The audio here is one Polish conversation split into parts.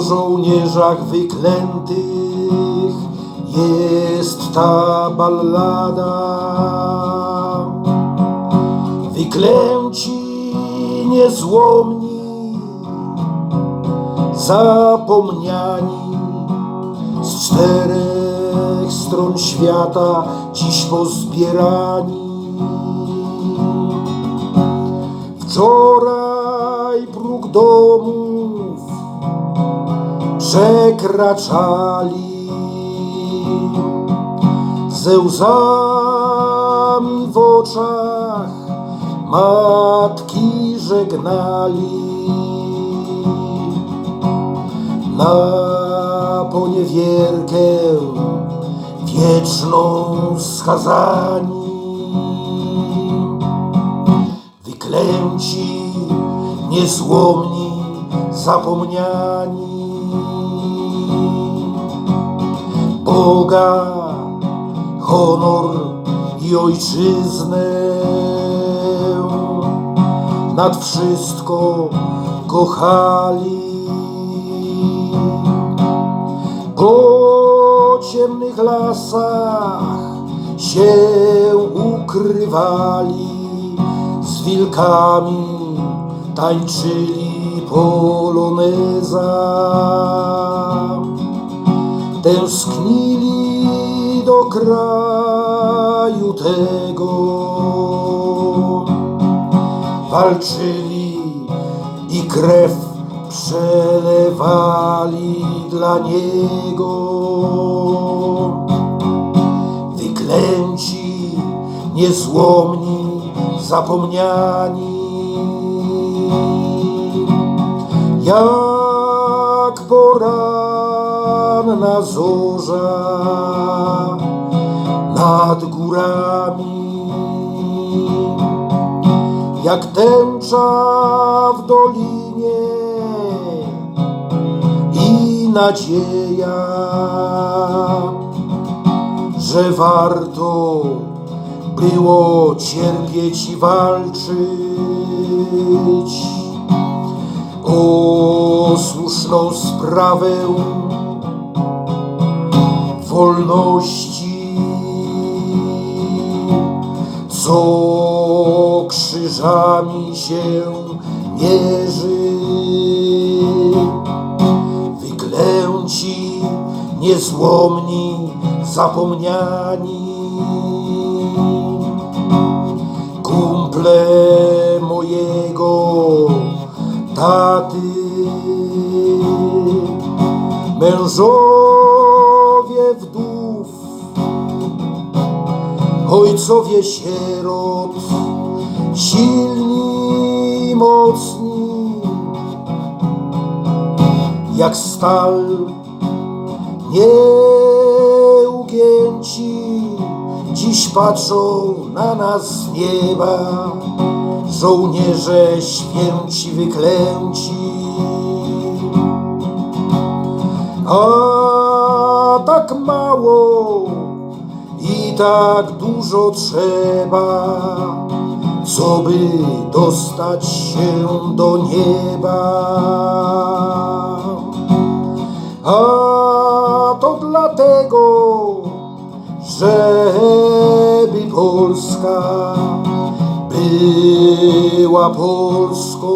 żołnierzach wyklętych jest ta ballada. Wyklęci niezłomni, zapomniani z czterech stron świata dziś pozbierani. Wczoraj próg domów przekraczali ze łzami w oczach matki żegnali na poniewierkę wieczną skazani wyklęci, niezłomni, zapomniani. Boga, honor i ojczyznę nad wszystko kochali. Po ciemnych lasach się ukrywali, z wilkami tańczyli poloneza. Tęsknili do kraju tego, walczyli i krew przelewali dla niego. Wyklęci, niezłomni, zapomniani. Jak poranna zorza nad górami, jak tęcza w dolinie i nadzieja, że warto było cierpieć i walczyć. O słuszną sprawę wolności, co krzyżami się mierzy. Wyklęci, niezłomni, zapomniani kumple mojego taty, mężowie ojcowie sierot, silni mocni, jak stal, nieugięci, dziś patrzą na nas z nieba, żołnierze święci wyklęci. A tak mało tak dużo trzeba, co by dostać się do nieba. A to dlatego, żeby Polska była Polską.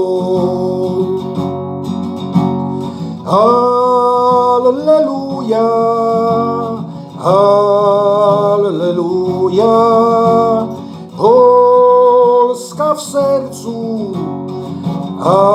ja, Polska w sercu, a